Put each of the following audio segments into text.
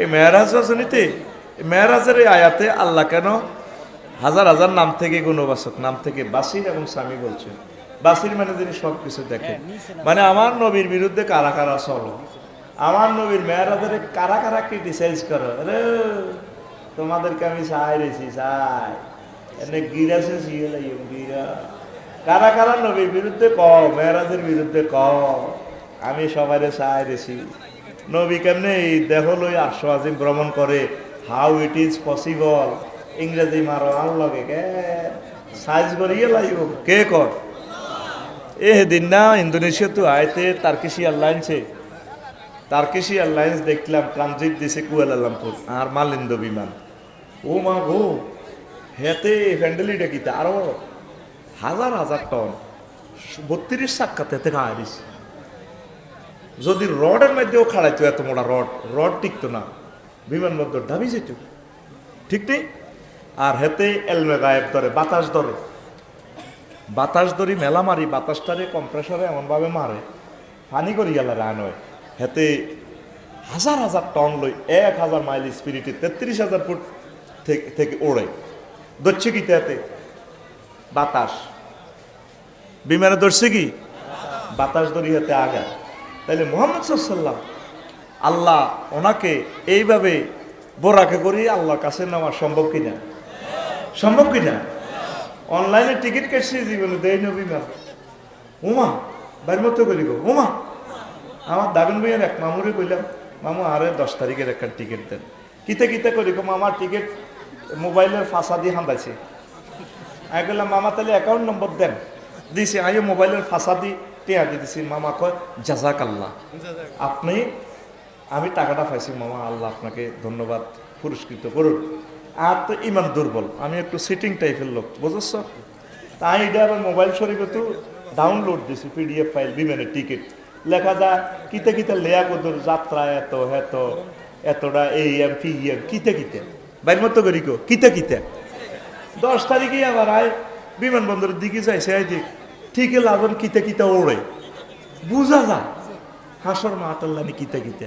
এই মেয়ারাজ রজনীতে মেয়ারাজের এই আয়াতে আল্লাহ কেন হাজার হাজার নাম থেকে গুণবাচক, নাম থেকে বাসির এবং স্বামী বলছেন। বাসির মানে যিনি সব কিছু দেখেন। মানে আমার নবীর বিরুদ্ধে কারা কারা চলো? আমার নবীর মেয়ারাজের কারা কারা ক্রিটিসাইজ করো? রে তোমাদেরকে আমি চাই রেছি চাই এনে গিরাছে সিয়ে লাগিও গিরা। কারা কারা নবীর বিরুদ্ধে কও, মেয়ারাজের বিরুদ্ধে কও? আমি সবাই চাই রেছি। নবী কেমনে এই দেহ লই আশ্ব আজিম ভ্রমণ করে হাউ ইট ইজ পসিবল ইংরেজি মারো আর লগে কে সাইজ করিয়ে লাগিব। কে কর এ দিন না ইন্দোনেশিয়া তো আয়তে তার্কিশি এয়ারলাইন্সে তার্কিশি এয়ারলাইন্স দেখলাম ট্রানজিট দিছে কুয়ালালামপুর আর মালিন্দ বিমান। ও মা গো, হেতে ফ্যান্ডেলিটা কিতা আরও হাজার হাজার টন বত্রিশ সাক্ষাৎ হেতে খাওয়া দিছে। যদি রডের মধ্যেও খাড়াইতো এত মোটা রড রড টিকতো না। বিমানবন্দর ঢাবি যেত। ঠিক নেই? আর হেতে এলমে গায়েব ধরে বাতাস ধরে বাতাস ধরি মেলা মারি বাতাসটারে কম্প্রেসরে এমনভাবে মারে, পানি করি গেল রান হয়। হেতে হাজার হাজার টন লই এক হাজার মাইল স্পিরিটে তেত্রিশ হাজার ফুট থেকে- ওড়ে। ধরছে কি তাতে? বাতাস। বিমানে ধরছে কি? বাতাস ধরি হাতে আগা তাইলে মোহাম্মদ সাল্লাম আল্লাহ ওনাকে এইভাবে বোরাকে করি আল্লাহর কাছে নেওয়া সম্ভব কিনা? সম্ভব কিনা? অনলাইনে টিকিট কেটছি জীবনে দেয় নবী উমা বাড়ির মতো করি গো, উমা। আমার দাগন ভাইয়ের এক মামুরে কইলাম, মামু, আরে দশ তারিখের একটা টিকিট দেন। কিতে কিতে করি গো আমার টিকিট মোবাইলের ফাঁসা দিয়ে হান্দাইছে। আমি বললাম মামা তাহলে অ্যাকাউন্ট নম্বর দেন। দিছি আমি মোবাইলের ফাঁসা দি। টেয়া দিয়ে দিছি মামা কয় জাজাক আল্লাহ আপনি আমি টাকাটা পাইছি মামা আল্লাহ আপনাকে ধন্যবাদ পুরস্কৃত করুন। আর তো ইমান দুর্বল আমি একটু সিটিং টাইপের লোক বুঝছ? তাই এটা আবার মোবাইল শরীফে তো ডাউনলোড দিছি পিডিএফ ফাইল বিমানের টিকিট লেখা যায় কিতে কিতে লেয়া কদুর যাত্রা এত হেত এতটা এই এম পি এম কিতে কিতে? বাইর মতো করি কো কিতে কিতে? দশ তারিখে আবার আয় বিমানবন্দরের দিকে যাইছে আই দিক ঠিক লাগন কিতে কিতে ওড়ে। বুঝা যা হাসর মাতাল্লানি কিতে কিতে।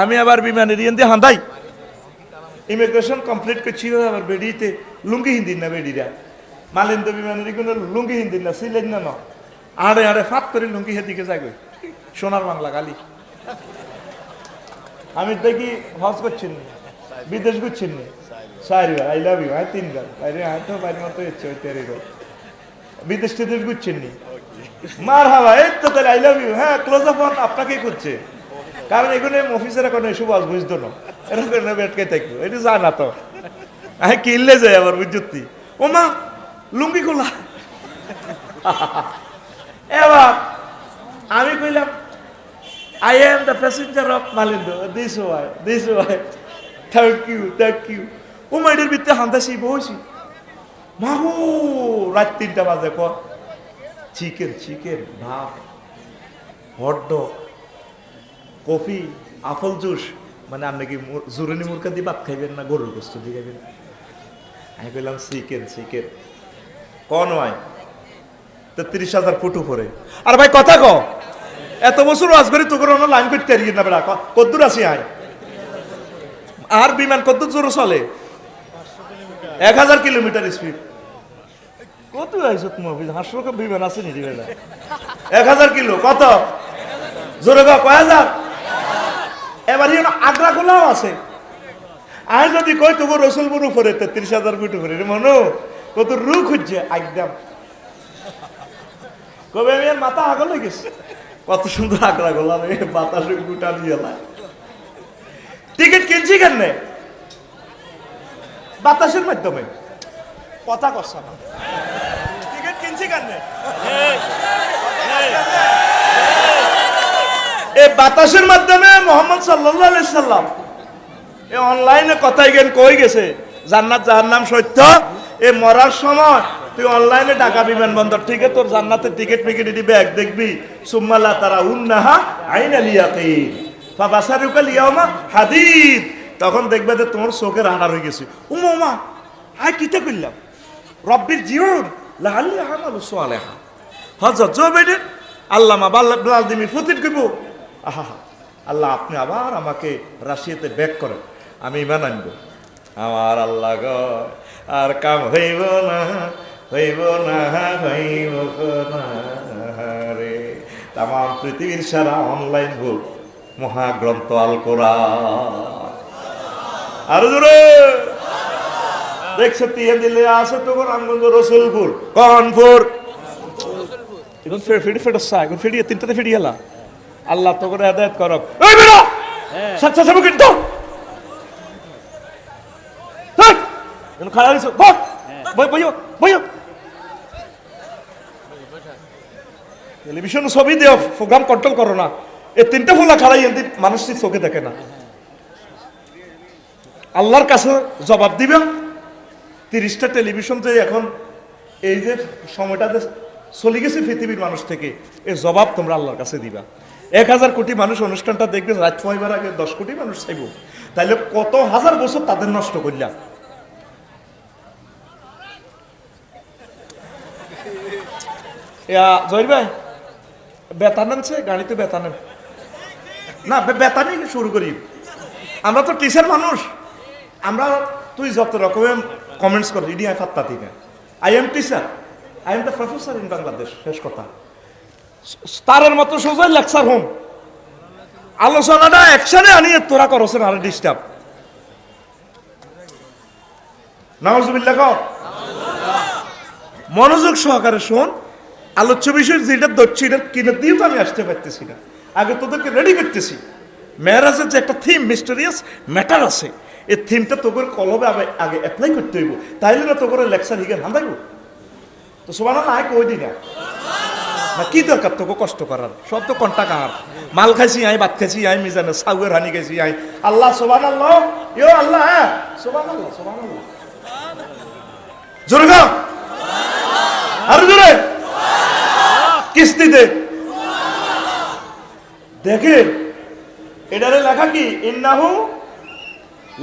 আমি আবার বিমানের ইয়েন দিয়ে হান্দাই। ইমিগ্রেশন কমপ্লিট করছি আবার বেডিতে। লুঙ্গি হিন্দি না বেডিরা। মালিন্দ বিমানের কোনো লুঙ্গি হিন্দি না সিলেন না, ন। আড়ে আড়ে ফাত করে লুঙ্গি হেদিকে যাবে সোনার বাংলা গালি। আমি দেখি হজ করছেন বিদেশ ঘুরছেন নি। চারবার আই লাভ ইউ হ্যাঁ তিনবার। বাইরে হ্যাঁ তো, বাইরে মতো ইচ্ছে গো বিদেশ টিদেশ ঘুরছেন নি মার হাওয়া এই তো তাহলে আই লাভ ইউ হ্যাঁ ক্লোজ আপ অন আপনাকেই করছে কারণ এখানে অফিসের এখন এসব আজ বুঝতো না। এরকম বেটকে থাকব। এটা জানা তো। হ্যাঁ কিনলে যায় আবার বুঝতি ও মা লুঙ্গি খোলা। এবার, আমি কইলাম I am the passenger of Malindo this why this why thank you thank you ও মাইডের ভিতরে হান্দাসি বসি মাগো রাত তিনটা বাজে কর চিকেন চিকেন, ভাত হড্ড কফি, আপেল জুস। মানে আপনি কি জুরানি মুরকা দিয়ে ভাত খাইবেন না গরুর গোস্ত দিয়ে খাইবেন? আমি কইলাম, চিকেন চিকেন। কন তো তিরিশ হাজার ফুট উপরে। আর ভাই, কথা ক এত বছর ওয়াজ করি তোকে অন্য লাইন করতে পারি না, বেড়া। ক- কদ্দুর আছি আয়। আর বিমান কদ্দুর জোরে চলে। এক হাজার কিলোমিটার স্পিড কত আইসত মহাবিজ হাসলো বিমান আছে নি দিবে না এক হাজার কিলো কত? জোরে ক কয় হাজার? এবার ইয়ে আগ্রা গোলাও আছে। আর যদি কই তোকে রসুলপুর উপরে তেত্রিশ হাজার ফুট উপরে। মনো কত রু খুঁজছে একদম। কবে আমি মাথা আগল হয়ে গেছে? কত সুন্দর আগ্রা গোলা রে বাতাসে গুটা দিয়ে টিকিট কিনছি কেন বাতাসের মাধ্যমে। কথা করছে না। টিকিট কিনছি কেন এই বাতাসের মাধ্যমে মোহাম্মদ সাল্লাহ সাল্লাম এ অনলাইনে কথাই জ্ঞান কই গেছে? জান্নাত জাহান্নাম সত্য? এ মরার সময় তুই অনলাইনে ঢাকা বিমানবন্দর থেকে তোর জান্নাতের টিকিট ফিকিট দিবি, এক দেখবি। সুম্মাল্লা তারা উন্নাহা আইন আলিয়াতে বাসারুকা লিয়ামা হাদিদ। তখন দেখবে যে তোমার চোখের আড়ার হয়ে গেছে। উমা উমা, আয় কিতা করলাম রব্বির জীবন লাহাল্লি আমালু সোয়ালেহা হজরত জো বেডেন আল্লামা ব্লাদিমির ফুতির কইব, আহা আল্লাহ আপনি আবার আমাকে রাশিয়াতে ব্যাক করেন, আমি ইমান আনব। আমার আল্লাহ গ, আর কাম হইব না হইব না হইব না রে। তাম পৃথিবীর সারা অনলাইন বুক মহাগ্রন্থ আল কোরআন আরও জোরে। দেখছ টিয়ে দিলে আছে তো রামগঞ্জ রসুলপুর। কনপুর। এখন ফের ফেডি ফেডসা এখন ফেডিয়ে তিনটাতে ফেডি গেলা আল্লাহ তো করে আদায়ত করক। এই বেটা! সাচ্চা সাবু কিন্তু এখন খাড়া হইছো বট বইও বইও। টেলিভিশন ছবি দিও প্রোগ্রাম কন্ট্রোল করো না। এই তিনটা ফুলা খাড়াই এমনি মানুষ চোখে দেখে না। আল্লাহর কাছে জবাব দিবেন তিরিশটা টেলিভিশন যে এখন এই যে সময়টাতে চলে গেছে পৃথিবীর মানুষ থেকে এই জবাব তোমরা আল্লাহর কাছে দিবা। এক হাজার কোটি মানুষ অনুষ্ঠানটা দেখবে রাত পয়বার আগে দশ কোটি মানুষ চাইব। তাইলে কত হাজার বছর তাদের নষ্ট করলাম জহির ভাই বেতন আনছে গাড়িতে বেতন আন না বেতানই শুরু করি। আমরা তো টিচার মানুষ? আমরা তুই যত রকমের কমেন্টস কর ইডি আই ফাত্তা দিকে। I am teacher I am the professor in Bangladesh শেষ কথা। তারের মতো সোজাই লেকচার হোম। আলোচনাটা একসাথে আনিয়ে তোরা করছেন আর ডিস্টার্ব নামাজুবিল্লাহ কর মনোযোগ সহকারে শোন। আলোচ্য বিষয় যেটা ধরছি, এটা কিনে দিয়ে তো আমি আসতে পারতেছি না। আগে তোদেরকে রেডি করতেছি। মেয়েরাজের যে একটা থিম মিস্টেরিয়াস ম্যাটার আছে। এই থিমটা তোকে কলবে আগে অ্যাপ্লাই করতে হইব তাইলে না তোকে লেকচার হিগে হান্দাইব তো সবার না কই দি না না কি দরকার তোকে কষ্ট করার সব তো কন্টা কার মাল খাইছি আই, ভাত খাইছি আই, মিজানে সাউয়ের হানি খাইছি আই। আল্লাহ সোবান আল্লাহ ইয়ো আল্লাহ হ্যাঁ সোবান আল্লাহ সোবান আল্লাহ জোরে গাও আরও জোরে কিস্তিতে দেখে। এটারে লেখা কি? ইন্নাহু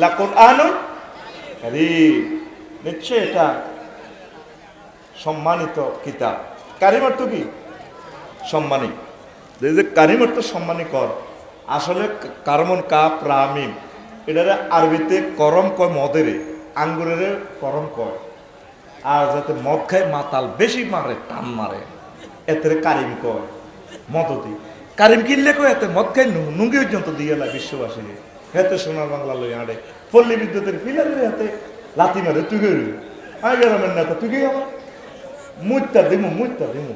লাকুর আনু নিশ্চয় এটা? সম্মানিত কিতাব। কারিম অর্থ কি? সম্মানী। যে কারিম অর্থ সম্মানী কর, আসলে কারমন কাপ রামিম। এটারে আরবিতে করম কয় মদেরে, আঙ্গুরের করম কয়। আর যাতে মদ খায় মাতাল বেশি মারে, টান মারে এতে কারিম কয়, মদতি। কারিম কিনলে কয় এতে মদ খাই নুঙ্গি পর্যন্ত দিয়ে লা বিশ্ববাসী হেতে সোনার বাংলা লই আড়ে পল্লী বিদ্যুতের পিলারের হাতে লাতি মারে, তুই গেলি আই গ্রামের নেতা, তুই আমার মুইতা দিমু মুইতা দিমু।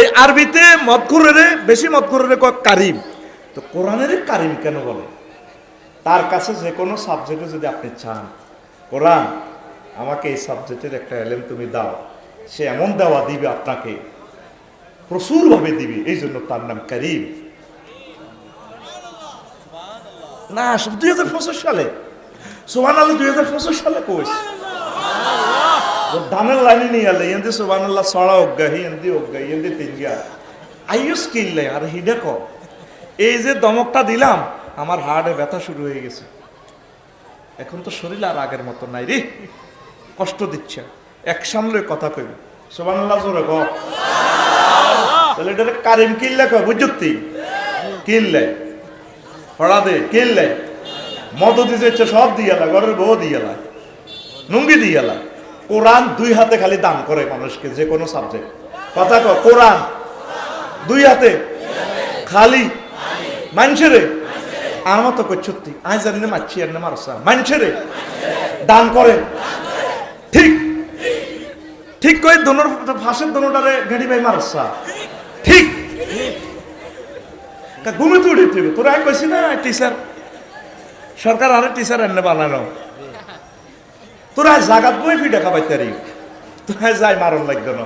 এই আরবিতে মদখুরের বেশি মদখুরের কয় কারিম। তো কোরআনের কারিম কেন বলে? তার কাছে যে কোনো সাবজেক্টে যদি আপনি চান, কোরআন, আমাকে এই সাবজেক্টের একটা এলেম তুমি দাও। সে এমন দেওয়া দিবে আপনাকে, প্রচুরভাবে দিবে এই জন্য তার নাম করিম। না দুই হাজার পঁচিশ সালে। সোহান আলী দুই হাজার পঁচিশ সালে কইস। ধানের লাইনে নিয়ে আলে এন্দি সোহান আল্লাহ সড়া অজ্ঞা হি এন্দি অজ্ঞা এন্দি তিনগা আইও স্কিল লাই আর হিডে ক। এই যে দমকটা দিলাম আমার হার্টে ব্যথা শুরু হয়ে গেছে। এখন তো শরীর আর আগের মতো নাই রে। কষ্ট দিচ্ছে। এক সামলে কথা কইব সোবান আল্লাহ জোরে ক। তাহলে এটা কারিম কিনলে কয় বুঝতি কিনলে হড়া দে কিনলে মদ দিছে সব দিয়ালা ঘরের বউ দিয়ালা নুঙ্গি দিয়ালা কোরআন দুই হাতে খালি দান করে মানুষকে, যে কোনো সাবজেক্ট কথা ক কোরআন দুই হাতে খালি মানুষেরে আর মতো করছত্তি আজ জানি না মারছি, আর না মারসা। মানুষেরে দান করে। ঠিক। ঠিক কই, দোনোর ফাঁসের দোনোটারে গাড়ি ভাই মারসা। ঠিক। তা ঘুমে তো উঠে তুই তোরা কইছি না টিচার সরকার আরে টিচার এনে বানানো। তোরা জাগাত বই ফি টাকা পাইতারি তোরা যাই মারণ লাগতো না।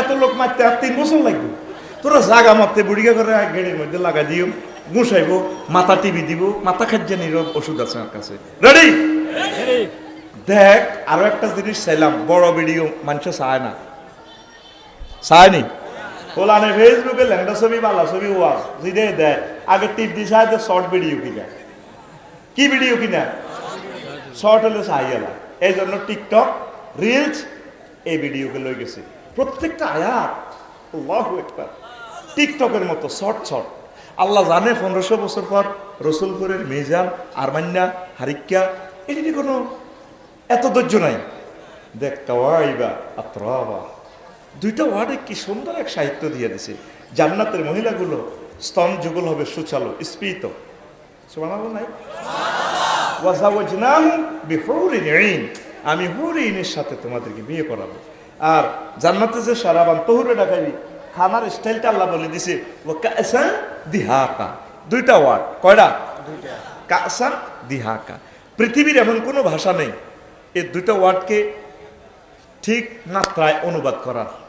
এত লোক মারতে আর তিন বছর লাগবে। তোরা জাগা মারতে বুড়িগা করে গেড়ির মধ্যে লাগা দিও গুছাইব মাথা টিভি দিব মাথা খাজ্জা নিরব ওষুধ আছে আমার কাছে। রেডি দেখ আরও একটা জিনিস চাইলাম বড় ভিডিও মানুষ চায় না। চায়নি? ওলানে ফেসবুকে ল্যাংটা ছবি বালা ছবি ওয়াজ যেটাই দেয় আগে টিপ দিয়ে চায় শর্ট ভিডিও কিনা। কি ভিডিও কিনা? শর্ট হলে চাইয়ালা এই জন্য টিকটক রিলস এই ভিডিওকে লই গেছে। প্রত্যেকটা আয়াত, আল্লাহু একবার টিকটকের মতো শর্ট শর্ট আল্লাহ জানে পনেরোশো বছর পর রসুলপুরের মিজান আরমান্যা হারিক্কা, এটি কোনো, এত ধৈর্য নাই। দেখ, কাওয়াইবা, আত্রাবা। দুইটা ওয়ার্ডে কি সুন্দর এক সাহিত্য দিয়ে দিছে। জান্নাতের মহিলাগুলো স্তন যুগল হবে সুচালো নাই? বিহুরিন ঈন। আমি হুরিনের সাথে তোমাদেরকে বিয়ে করাবো। আর জান্নাতে যে সারাবান তহুরে ডাকাবি খানার স্টাইলটা আল্লাহ বলে দিছে ও দিহাকা। দুইটা ওয়ার্ড কয়টা? কাসান দিহাকা। পৃথিবীর এমন কোনো ভাষা নেই এই দুইটা ওয়ার্ডকে ঠিক মাত্রায় অনুবাদ করার।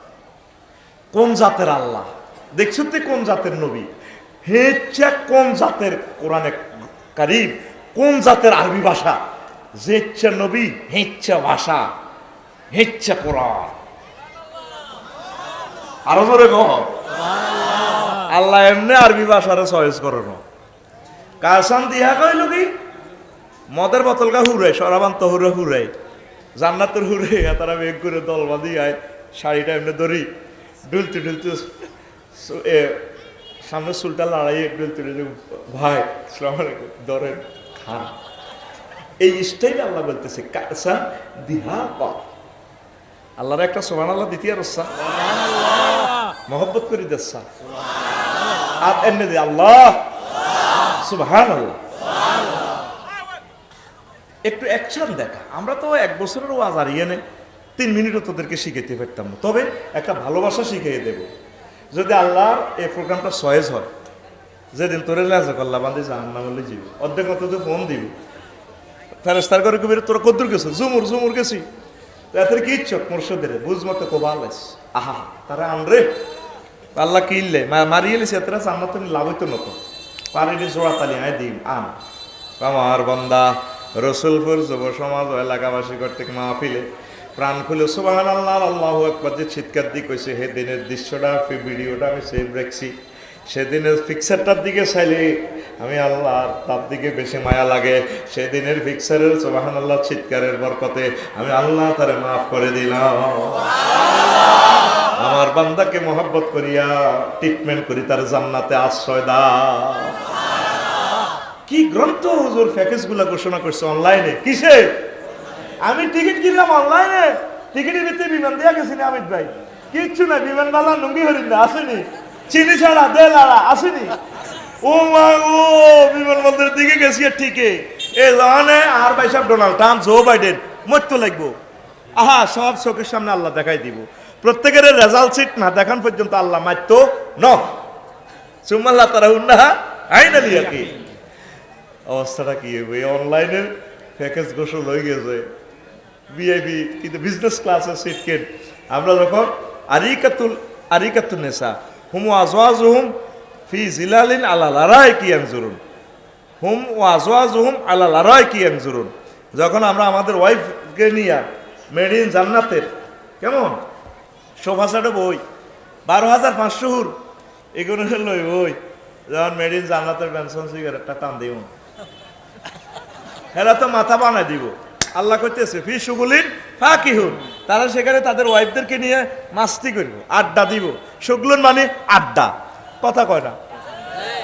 কোন জাতের আল্লাহ? দেখছ তো কোন জাতের নবী? হেচ্ছা কোন জাতের কোরআনে কারিম? কোন জাতের আরবি ভাষা? যে ইচ্ছা নবী হেচ্ছা ভাষা হেচ্ছা কোরআন। আরও জোরে কহ আল্লাহ এমনি আরবি ভাষারে চয়েস করে না কাসান দিহা কইল কি? মদের বোতল গা হুরে সরাবান্ত হুরে হুরে জান্নাতের হুরে তারা বেগ করে দল বাঁধি আয় শাড়িটা এমনি ধরি। ডুলতে ডুলতে এ, সামনে চুলটা লড়াই ডুলতে ডুলতে ভাই সালাম আলাইকুম ধরেন খান। এই স্টাইল আল্লাহ বলতেছে কাসান দিহা কা আল্লাহর একটা সোমান আল্লাহ দ্বিতীয় রসা মহব্বত করি দেসা আর এমনি দে আল্লাহ। সুবহান আল্লাহ একটু অ্যাকশন দেখা। আমরা তো এক বছরের ওয়াজ আর ইয়ে নেই। তিন মিনিটও তোদেরকে শিখাইতে পারতাম না। তবে একটা ভালোবাসা শিখিয়ে দেব। যদি আল্লাহর এই প্রোগ্রামটা সয়েজ হয়, যেদিন তোরে লাজ বান্ধে জাহান না বলে যাবি অর্ধেক মতো তো ফোন দিবি। ফেরেস্তার করে কবির তোরা কদ্দুর গেছো? জুমুর জুমুর গেছি। এত কি ইচ্ছক মোরশদের বুঝ মতো কোবালেস আহা, তারা আনরে আল্লাহ কিনলে মারিয়ে লিছে এতটা জান্নাত লাভ হইতো নত পারিনি জোড়া তালি আয় দিম, আন। আমার বন্দা, রসুলপুর যুব সমাজ এলাকাবাসী কর্তৃক মাহফিলে প্রাণ খুলে সুবাহান আল্লাহ আল্লাহ একবার যে চিৎকার দিয়ে কইছে, হে দিনের দৃশ্যটা ভিডিওটা, আমি সেভ রাখছি। সেদিনের পিকচারটার দিকে চাইলে আমি আল্লাহ তার দিকে বেশি মায়া লাগে। সেদিনের পিকচারের সুবাহান আল্লাহ চিৎকারের বরকতে আমি আল্লাহ তারে মাফ করে দিলাম। আমার বান্দাকে মোহাব্বত করিয়া ট্রিটমেন্ট করি, তার জান্নাতে আশ্রয় দা কি গ্রন্থ হুজুর প্যাকেজগুলা ঘোষণা করছে অনলাইনে কিসে আমি টিকিট কিনলাম অনলাইনে। টিকিটের ভিতরে বিমান দেয়া গেছি না অমিত ভাই। কিচ্ছু না বিমান বালা নুঙ্গি হরিন্দা আসেনি। চিনি ছাড়া দে লাড়া আসেনি। ও মা, ও বিমান বন্দরের দিকে গেছি আর ঠিকই। এ জানে আর ভাই সাহেব ডোনাল্ড ট্রাম্প, জো বাইডেন, মরতে লাগবো। আহা, সব চোখের সামনে আল্লাহ দেখাই দিব। প্রত্যেকের রেজাল্ট সিট না দেখান পর্যন্ত আল্লাহ মারতো ন। সুমাল্লাহ তারা উন্না আইন আলিয়া কি। অবস্থাটা কি অনলাইনের প্যাকেজ গোসল হয়ে গেছে। ভিআইপি কিন্তু বিজনেস ক্লাসের সিট কেন আমরা যখন আরিকাতুল আরিকাতুল নেশা হুম আজওয়াজুহুম ফি জিলালিন আলা লারাই কি আনজুরুন হুম ও আজওয়াজুহুম আলা লারাই কি আনজুরুন যখন আমরা আমাদের ওয়াইফকে নিয়ে মেড ইন জান্নাতের কেমন সোফা সেটে বই বারো হাজার পাঁচশো হুর এগুলো লই বই যখন মেড ইন জান্নাতের পেনশন সিগারেটটা টান দিব এরা তো মাথা বানাই দিব আল্লাহ করতেছে ফি সুগুলিন ফাঁকি হুন তারা সেখানে তাদের ওয়াইফদেরকে নিয়ে মাস্তি করব, আড্ডা দিব। সুগলুন মানে আড্ডা। কথা কয় না।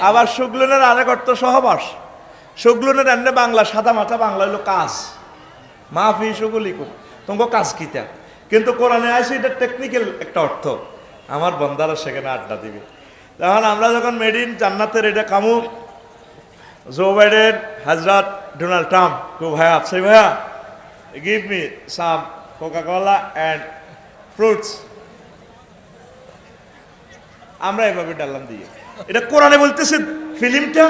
আবার সুগলুনের আরেক অর্থ সহবাস। সুগলুনের এমনি বাংলা, সাদা মাথা বাংলা হলো কাজ। মা ফি সুগুলি কুম তোমাকে কাজ কিতা কিন্তু কোরআনে আসে এটা টেকনিক্যাল একটা অর্থ। আমার বন্দারা সেখানে আড্ডা দিবে। তখন আমরা যখন মেড ইন জান্নাতের এটা কামু জো বাইডেন হাজরাত ডোনাল্ড ট্রাম্প, কো ভাইয়া, সেই ভাইয়া me some Coca Cola and fruits আমরা এভাবে ডাললাম দিয়ে। এটা কোরআনে বলতেছে, ফিল্মটা,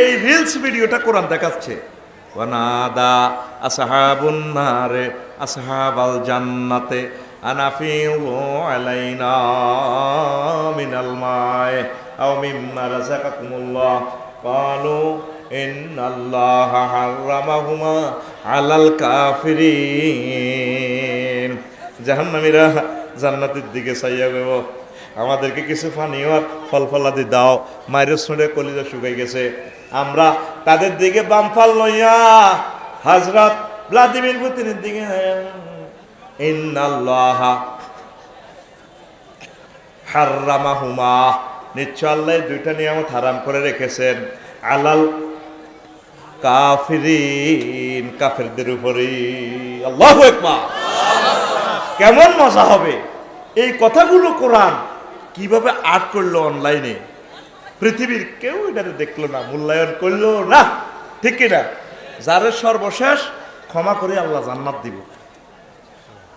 এই রিলস ভিডিওটা কোরআন দেখাচ্ছে। ওয়ানাদা আসহাবুন নারে, আসহাবাল জান্নাতে আনাফিউ আলাইনা মিনাল মায়, আও মিম্মা রাযাকাকুমুল্লাহ। ক্বালু ইন্নাল্লাহা হাররামাহুমা আলাল কাফিরিন। জাহান্নামীরা জান্নাতের দিকে চাইয়া গেব আমাদেরকে কিছু পানীয় আর ফল ফলাদি দাও। মায়ের শুনে কলিজা শুকাই গেছে। আমরা তাদের দিকে বামফাল লইয়া হাজরত ভ্লাদিমির পুতিনের দিকে ইন্নাল্লাহ হাররামাহুমা নিশ্চয় আল্লাহ দুইটা নিয়ামত হারাম করে রেখেছেন। আলাল কাফিরিন, কাফেরদের উপরে আল্লাহু কেমন মজা হবে? এই কথাগুলো কোরআন কীভাবে আর্ট করল অনলাইনে? পৃথিবীর কেউ এটারে দেখল না, মূল্যায়ন করল না। ঠিক কিনা? যাদের সর্বশেষ ক্ষমা করে আল্লাহ জান্নাত দিব।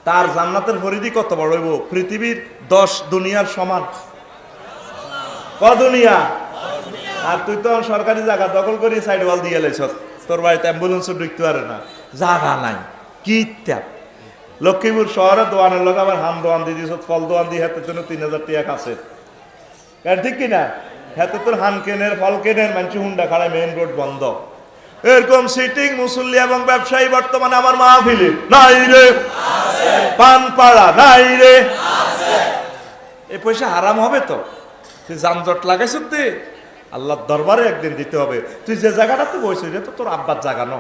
তার জান্নাতের পরিধি কত বড় হইব? পৃথিবীর দশ দুনিয়ার সমান। ক দুনিয়া? আর তুই তো সরকারি জায়গা দখল করি সাইড ওয়াল দিয়ে লাইছ তোর বাড়িতে অ্যাম্বুলেন্সও ঢুকতে পারে না। জায়গা নাই। কি ট্যাপ লক্ষ্মীপুর শহরে দোয়ানের লোক আবার হাম দোয়ান দিয়ে দিস ফল দোয়ান দিয়ে হাতের জন্য তিন হাজার টাকা কাছে। ঠিক কিনা হাতে তোর হান কেনের, ফল কেনের মানুষ হুন্ডা খাড়ায় মেইন রোড বন্ধ। এরকম সিটিং মুসল্লি এবং ব্যবসায়ী বর্তমানে আমার মাহফিলে। নাই রে। পানপাড়া নাই রে। এই পয়সা হারাম হবে তো? তুই যানজট লাগাইছ তুই আল্লাহর দরবারে একদিন দিতে হবে। তুই যে জায়গাটাতে বসে, এটা তো তোর আব্বার জায়গা, ন?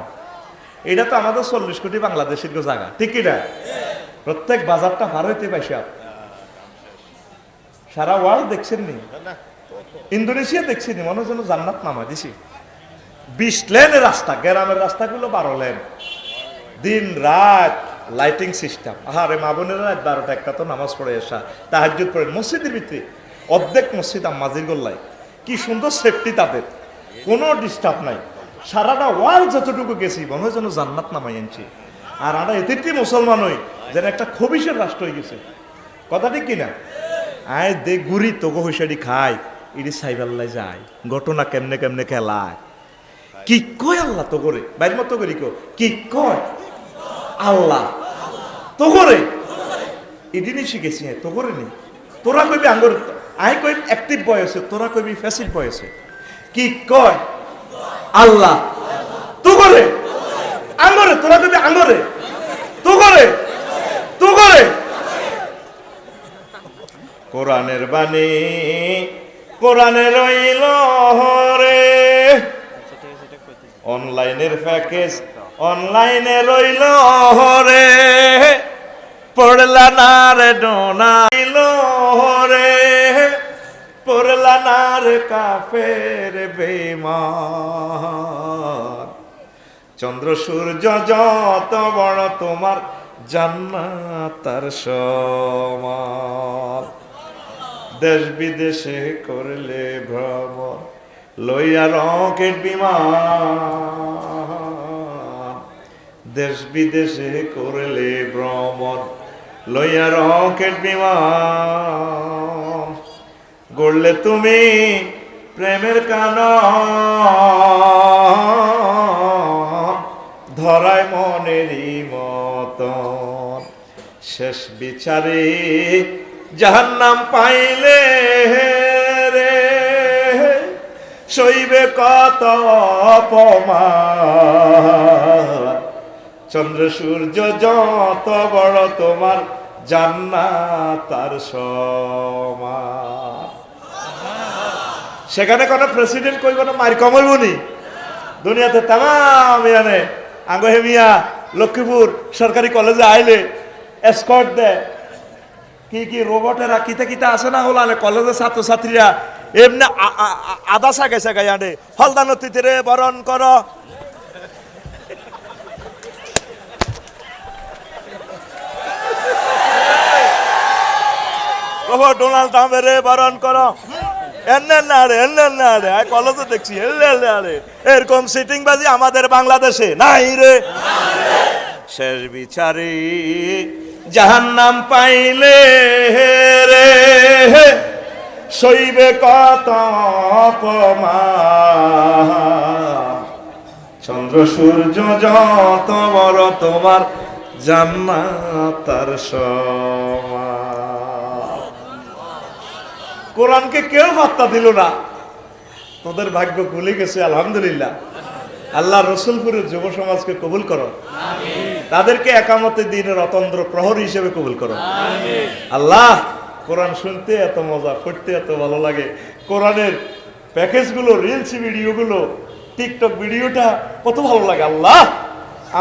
এটা তো আমাদের চল্লিশ কোটি বাংলাদেশের জায়গা, ঠিক না? প্রত্যেক বাজারটা ভার হইতে পাইছে সারা ওয়ার্ল্ড দেখছেন নি? ইন্দোনেশিয়া দেখছি নি? মনে যেন জান্নাত নামা দিছি। বিশ লেনের রাস্তা, গ্রামের রাস্তাগুলো বারো লেন। দিন রাত লাইটিং সিস্টেম আহারে, মা বোনেরা রাত বারোটা, একটা তো নামাজ পড়ে আসা তাহাজুদ পড়ে মসজিদের ভিতরে অর্ধেক মসজিদ আম্মাজির গোল্লায়। কি সুন্দর সেফটি তাদের। কোনো ডিস্টার্ব নাই। সারাটা ওয়াল যতটুকু গেছি মনে হয় যেন জান্নাত নামাই আনছি। আর আমরা এতে মুসলমান হই যেন একটা খবিসের রাষ্ট্র হয়ে গেছে। কথা ঠিক কিনা আয় দে গুড়ি তোকে হইসাডি খাই। ইডি সাইবাল্লাই যায়। ঘটনা কেমনে কেমনে খেলায়। কি কয় আল্লাহ তো করে বাইর মতো করি কো। কি কয়? আল্লাহ। তো করে এদিনই শিখেছি হ্যাঁ, তো করে নি। তোরা কইবি আঙ্গুর আই কই অ্যাক্টিভ বয়সে তোরা কইবি ফ্যাসিভ বয়সে কি কয়? আল্লাহ। তো করে। আঙ্গরে, তোরা কইবি আঙ্গরে। তো করে। তো করে। কোরআনের বাণী, কোরআনে রইল রে অনলাইনের প্যাকেজ, অনলাইনে রইল রে পড়লা না রে ডোনাইল রে পড়লা না রে কাফের বেমান চন্দ্র সূর্য যত বড় তোমার জান্নাতার সমান। দেশ বিদেশে করলে ভ্রমণ, লইয়া রকেট বিমান। দেশ বিদেশে করলে ভ্রমণ, লইয়া রকেট বিমান। গড়লে তুমি প্রেমের কান। ধরায় মনেরই মতন। শেষ বিচারে যাহার নাম পাইলে রে। সইবে কত অপমান। চন্দ্র সূর্য যত বড় তোমার জান্নাত, তার সমান। সেখানে কোনো প্রেসিডেন্ট কই কোনো মার কমাইব নি দুনিয়াতে তাম ইয়ানে আঙ্গ হেমিয়া লক্ষ্মীপুর, সরকারি কলেজে আইলে এসকর্ট দেয়। কি কি রোবটেরা কিতা কিতা আছে না হলালে কলেজের ছাত্রছাত্রীরা এমনি আদা সাগে সাগে আনে। হলদা নদীতে রে বরণ কর। ডোনাল্ড ট্রাম্পের বরণ কর। এনে না রে এনে না রে আই কলেজে দেখছি। এরকম সিটিং বাজি আমাদের বাংলাদেশে নাই রে। শেষ বিচারে জাহান্নাম পাইলে রে। সইবে কত চন্দ্র সূর্য যত বড় তোমার জান্নাতার সমান। কোরআনকে কেউ বার্তা দিল না। তোদের ভাগ্য খুলে গেছে, আলহামদুলিল্লাহ। আল্লাহ রসুলপুরের যুব সমাজকে কবুল করো। তাদেরকে একামতে দিনের অতন্ত্র প্রহরী হিসেবে কবুল করো। আল্লাহ, কোরআন শুনতে এত মজা, পড়তে এত ভালো লাগে। কোরআনের প্যাকেজগুলো রিলস ভিডিওগুলো টিকটক ভিডিওটা কত ভালো লাগে, আল্লাহ।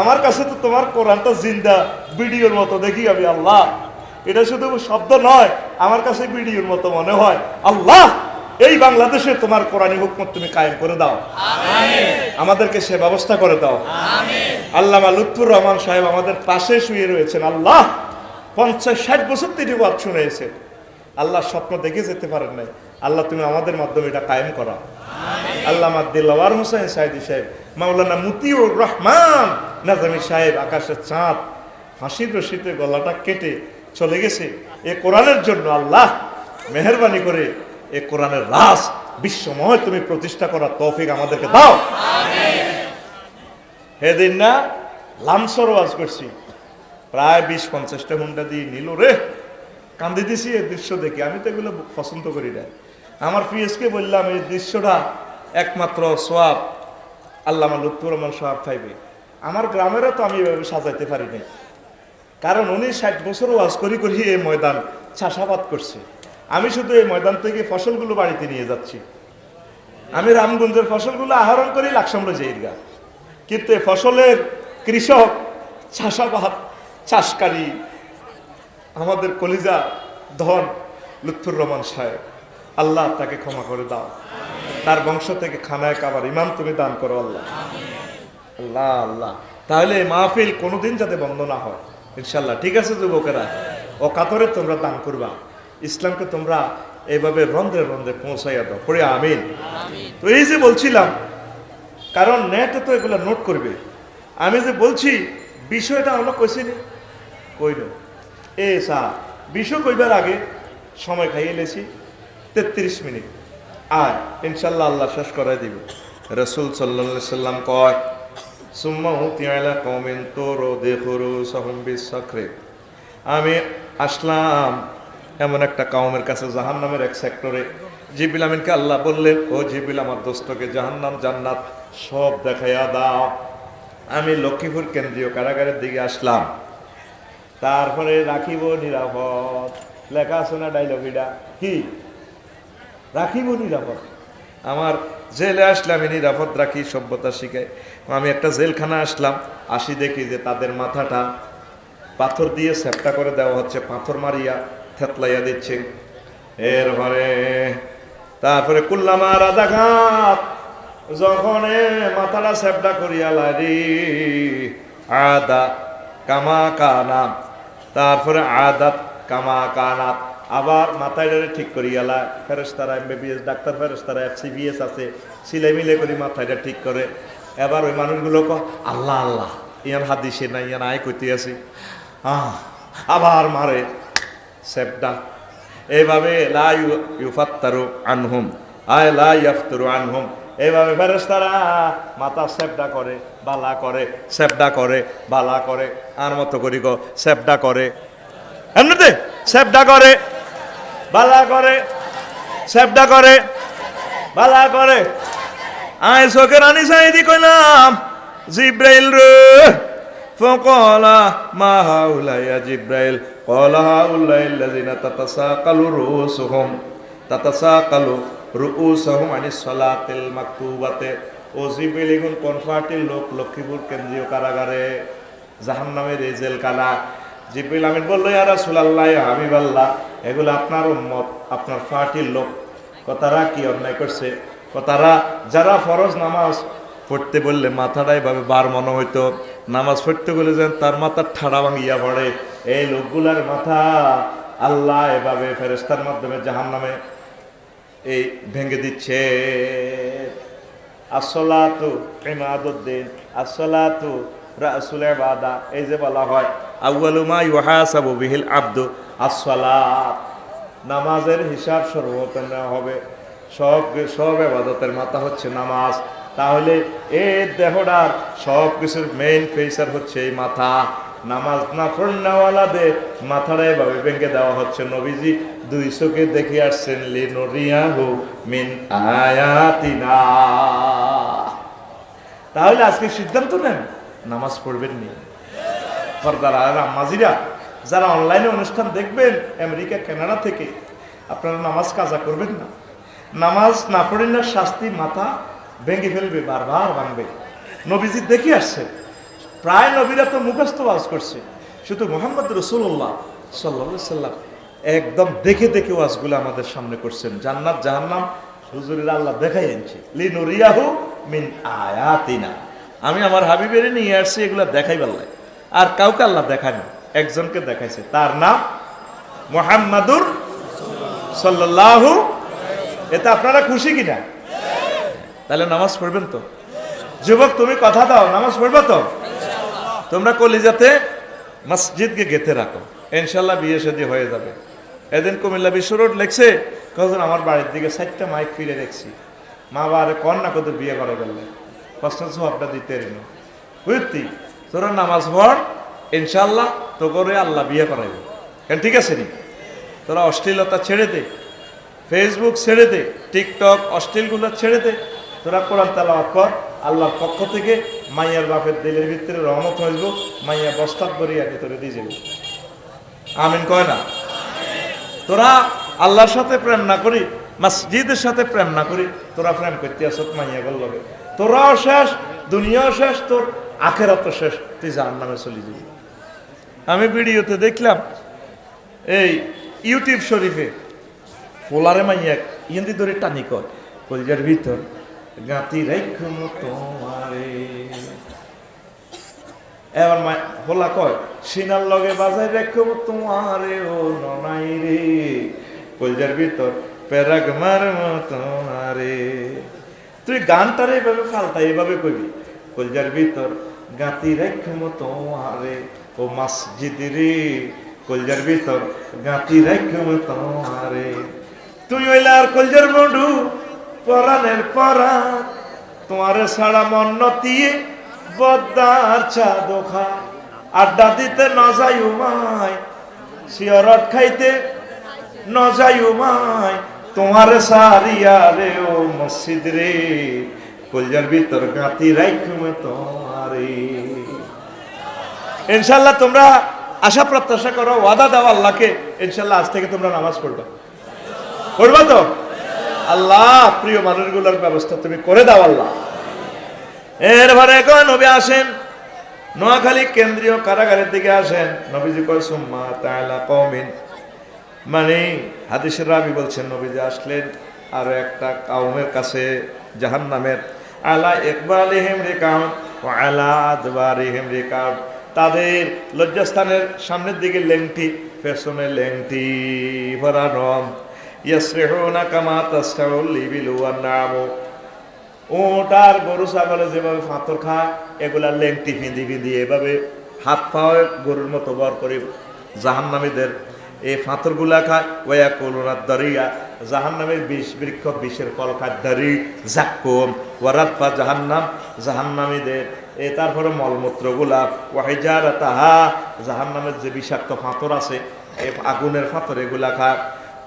আমার কাছে তো তোমার কোরআনটা জিন্দা ভিডিওর মতো দেখি আমি, আল্লাহ। এটা শুধু শব্দ নয় আমার কাছে ভিডিওর মতো মনে হয়। আল্লাহ এই বাংলাদেশে তোমার কোরআনী হুকমত তুমি কায়েম করে দাও। আমাদেরকে সে ব্যবস্থা করে দাও। আল্লামা লুৎফুর রহমান সাহেব আমাদের পাশে শুয়ে রয়েছেন। আল্লাহ পঞ্চাশ ষাট বছর তিনি ওয়াজ শুনেছে আল্লাহ স্বপ্ন দেখে যেতে পারেন নাই। আল্লাহ তুমি আমাদের মাধ্যমে এটা কায়েম করা। আল্লাহ দিল্লাওয়ার হোসেন সাইদি সাহেব মাওলানা মুতিউর রহমান নাজামি সাহেব আকাশের চাঁদ ফাঁসির রশিতে গলাটা কেটে চলে গেছে। এ কোরআনের জন্য আল্লাহ মেহরবানি করে এ কোরআনের রাস বিশ্বময় তুমি প্রতিষ্ঠা করার তৌফিক আমাদেরকে দাও। সেদিন না, লামসর ওয়াজ করছি। প্রায় বিশ পঞ্চাশটা হুন্ডা দিয়ে নিল রে। কান্দি দিছি এই দৃশ্য দেখে। আমি তো এগুলো পছন্দ করি না। আমার পিএসকে বললাম, এই দৃশ্যটা একমাত্র সোয়াব আল্লামা লুৎফুর রহমান সোয়াব খাইবে। আমার গ্রামেরও তো আমি এভাবে সাজাইতে পারি নাই। কারণ উনি ষাট বছর ওয়াজ করি করি এই ময়দান চাষাবাদ করছে। আমি শুধু এই ময়দান থেকে ফসলগুলো বাড়িতে নিয়ে যাচ্ছি। আমি রামগঞ্জের ফসলগুলো আহরণ করি লাকসামরা জায়গা কিন্তু এই ফসলের কৃষক, চাষাবাদ, চাষকারী, আমাদের কলিজা ধন লুৎফুর রহমান সাহেব, আল্লাহ তাকে ক্ষমা করে দাও। তার বংশ থেকে খানায় কাবার ইমাম তুমি দান করো আল্লাহ। আল্লাহ আল্লাহ। তাহলে মাহফিল কোনোদিন যাতে বন্ধ না হয়। ইনশাল্লাহ ঠিক আছে যুবকেরা ও কাতরে তোমরা দান করবা। ইসলামকে তোমরা এইভাবে রন্ধ্রে রন্ধ্রে পৌঁছাইয়া দাও। পড়ে আমিন। তো এই যে বলছিলাম কারণ নেটে তো এগুলো নোট করবে। আমি যে বলছি বিষয়টা আমরা কইছিনি কইল এ সা বিষয় কইবার আগে সময় খাইয়ে লেছি তেত্রিশ মিনিট। আর ইনশাল্লাহ আল্লাহ শেষ করাই দিব। রসুল সাল্লা সাল্লাম কয় আমি আসলাম এমন একটা কাউমের কাছে জাহান নামের এক সেক্টরে জিবিল আমিনকে আল্লাহ বললেন, ও জিবিল আমার দোস্তকে জাহান্নাম, জান্নাত সব দেখাইয়া দাও। আমি লক্ষ্মীপুর কেন্দ্রীয় কারাগারের দিকে আসলাম। তারপরে রাখিব নিরাপদ। লেখা আছে না ডাইলগ এটা কি? রাখিব নিরাপদ। আমার জেলে আসলে আমি নিরাপদ রাখি, সভ্যতা শিখাই। আমি একটা জেলখানা আসলাম, আসি দেখি যে তাদের মাথাটা পাথর দিয়ে সেপটা করে দেওয়া হচ্ছে, পাথর মারিয়া থেতলাইয়া দিচ্ছে। এরপরে তারপরে কুল্লামা রাজাঘাট, যখন মাথাটা সেপটা করিয়া লারি, আদা কামা কানা তারপরে আদাত কামা কানাত আবার মাথায় ঠিক করিয়ালা ফেরেস্তারা এমবিবিএস, ডাক্তার ফেরেস্তারা এফসিবিএস আছে সিলে মিলে করে মাথাটা ঠিক করে। এবার ওই মানুষগুলো ক আল্লাহ আল্লাহ ইয়ান হাদিসে না ইয়ান আয় করতে আছি। আবার মারে সেপটা এইভাবে লা ইউ- ইউফাত্তারু আনহুম, আয় লা ইয়াফতারু আনহুম। এইভাবে ফেরেস্তারা মাথা সেপডা করে, বালা করে সেপডা করে, বালা করে, আর মতো করি গো সেপডা করে। এমনিতে সেপডা করে, বালা করে সেপডা করে, বালা করে। আয় চোখের আনি সাইদি কইলাম, জিব্রাইল রে। ফকলা মা হাউলাইয়া জিব্রাইল, কলা হাউলাইল লাযিনা তাতাসাকালু রুসুহুম, তাতাসাকালু রুউসাহুম আনি সালাতিল মাকতুবাতে। ও জিব্রাইল এগুন কনফার্টির লোক লক্ষ্মীপুর কেন্দ্রীয় কারাগারে। জাহান্নামের এই জেলখানা। জিব্রাইল আমিন বলল, ইয়া রাসূলুল্লাহ, ইয়া হাবিবাল্লাহ, এগুলো আপনার উম্মত, আপনার ফাটির লোক। কথারা কি অন্যায় করছে? কথারা যারা ফরজ নামাজ পড়তে বললে মাথাটা এভাবে বার মনে হইতো, নামাজ পড়তে বলে যেন তার মাথার ঠাড়া ভাঙিয়া পড়ে। এই লোকগুলার মাথা আল্লাহ এভাবে ফেরেস্তার মাধ্যমে জাহান নামে এই ভেঙে দিচ্ছে। আসলাতু ইমাদুদ্দিন আসলাতু রাসুল বাদা এই যে বলা হয়, আউয়ালু মা ইউহাসাবু বিহিল আব্দু, আসসালাত। নামাজের হিসাব সর্বপ্রথম হবে। সব সব এবাদতের মাথা হচ্ছে নামাজ। তাহলে এই দেহটার সব কিছুর মেইন ফেসার হচ্ছে এই মাথা। নামাজ না পড়নাওয়ালাদের মাথাটা এভাবে ভেঙে দেওয়া হচ্ছে। নবীজি দুই চোখে দেখে আসছেন, লিনুরিয়াহু মিন আয়াতিনা। তাহলে আজকে সিদ্ধান্ত নেন, নামাজ পড়বেন নি। ফরদারা আর আম্মাজিরা, যারা অনলাইনে অনুষ্ঠান দেখবেন, আমেরিকা, কানাডা থেকে, আপনারা নামাজ কাজা করবেন না। নামাজ না পড়লে শাস্তি মাথা ভেঙে ফেলবে, বারবার ভাঙবে। নবীজি দেখে আসছে, প্রায় নবীরা তো মুখস্থ ওয়াজ করছে। শুধু মোহাম্মদ রসুল্লাহ সাল্লা সাল্লাম একদম দেখে দেখে ওয়াজগুলো আমাদের সামনে করছেন। জান্নাত, জাহান্নাম, হুজুরের আল্লাহ দেখাই আনছে লিনুরিয়াহু মিন আয়াতিনা। আমি আমার হাবিবের নিয়ে আসছি, এগুলো দেখাই পারলাই আর কাউকে আল্লাহ দেখায়নি একজনকে দেখাইছে। তার নাম মোহাম্মদুর সাল্লাল্লাহু এতে আপনারা খুশি কিনা? তাহলে নামাজ পড়বেন তো। যুবক তুমি কথা দাও নামাজ পড়বে তো? তোমরা কলিজাতে মসজিদকে গেঁথে রাখো। ইনশাল্লাহ বিয়ে শাদী হয়ে যাবে। এদিন কুমিল্লা বিশ্ব রোড লেখছে কজন আমার বাড়ির দিকে চারটা মাইক ফিরে দেখছি। মা বাবারে কন না কত বিয়ে করে গেলে প্রশ্ন জবাবটা দিতে রিন বুঝতি? তোরা নামাজ পড় ইনশাল্লাহ তো করে আল্লাহ বিয়ে করাইবে। কেন ঠিক আছে নি? তোরা অশ্লীলতা ছেড়ে দে। ফেসবুক ছেড়ে দে টিকটক অশ্লীলগুলো ছেড়ে দে। তোরা কোরআন তালাওয়াত কর, আল্লাহর পক্ষ থেকে মাইয়ার বাপের দিলের ভিতরে রহমত হইব, মাইয়া বস্তাত বরিয়া ভিতরে দিয়ে যাবে আমিন কয় না? তোরা আল্লাহর সাথে প্রেম না করি, মসজিদের সাথে প্রেম না করি, তোরা প্রেম করতে আসত মাইয়া লগে তোরাও শেষ, দুনিয়াও শেষ, তোর আখেরাত শেষ, তুই জাহান নামে চলে যাবি। আমি ভিডিওতে দেখলাম, এই ইউটিউব শরীফে পোলারে মাইয়া ইয়েন্দি ধরে টানি কর কলজার ভিতর, গাতি রাইখুম তোমারে। এবার মা হোলা কয়, সিনার লগে বাজাই রাখুম তোমারে, ও ননাই রে। কলজার ভিতর, পেরাগ মার তোমারে। তুই গানটারে এভাবে ফালতা এভাবে কইবি। কলজার ভিতর, গাতি রাখুম তোমারে, ও মসজিদ রে। কলজার ভিতর, গাতি রাখুম তোমারে। তুই ওইলার কলজার বন্ধু পরানের পরা। তোমার সারা মন নতিয়ে বদ্দার চা দোখা আড্ডা দিতে ন যাই উমায় শিয়রট খাইতে ন যাই উমায় তোমার সারিয়া রে ও মসজিদ রে, কলজার ভিতর গাতি রাইখুমে তোমারে। ইনশাল্লাহ তোমরা আশা প্রত্যাশা করো, ওয়াদা দাও আল্লাহকে। ইনশাল্লাহ আজ থেকে তোমরা নামাজ পড়বা। পড়বা তো? আল্লাহ, প্রিয় মানুষগুলোর ব্যবস্থা তুমি করে দাও আল্লাহ। এরপরে নবী আসেন। নোয়াখালী কেন্দ্রীয় কারাগারের দিকে আসেন। নবীজি কয়, সুম্মা তাইলা কমিন মানে হাদিসের রাবি বলছেন, নবীজি আসলেন আর একটা কাউমের কাছে জাহান নামের আলা একবাল রেকাম আলা আদবার রেকাম। তাদের লজ্জাস্থানের সামনের দিকে লেংটি, পেছনে লেংটি ভরানম ইয়াসরিহুনা কামা তাসরাউল লিবিল ওয়ান নামু ওট আর গরু, ছাগলে যেভাবে ফাঁতর খায় এগুলা লেংটি ফিঁদি ফিঁদি এভাবে হাত পাও গরুর মতো বর করে জাহান্নামীদের এই ফাঁতরগুলা খায়। ওয়া করুণার দরিয়া জাহান্নামের বিষ বৃক্ষ, বিষের ফল খায়। দরি, জাক্কুম ওয়ারাত পা জাহান্নাম, জাহান্নামীদের এ তারপরে মলমূত্রগুলা ওয়াহিজার তাহা জাহান্নামের যে বিষাক্ত ফাঁতর আছে এই আগুনের ফাঁতর এগুলা খায়।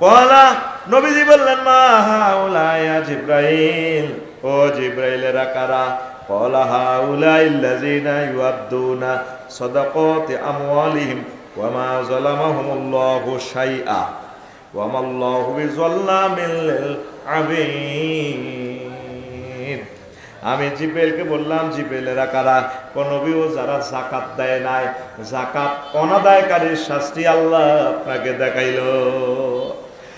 কলা নবীজি বললেন মা হাউলায়া জিব্রাইল, ও জিব্রাইলেরা কারা কলা হাউলাইল্লাযিনা ইউআদ্দুনা সাদাকাতি আমওয়ালিহিম, ওয়া মা যালামাহুমুল্লাহু শাইআ, ওয়া মাল্লাহু বিযাল্লামিল লিল আবিদ আমি জিব্রাইলকে বললাম, জিব্রাইলেরা কারা কোন নবীও যারা জাকাত দেয় নাই জাকাত অনাদায়কারীর শাস্তি আল্লাহ আপনাকে দেখাইলো।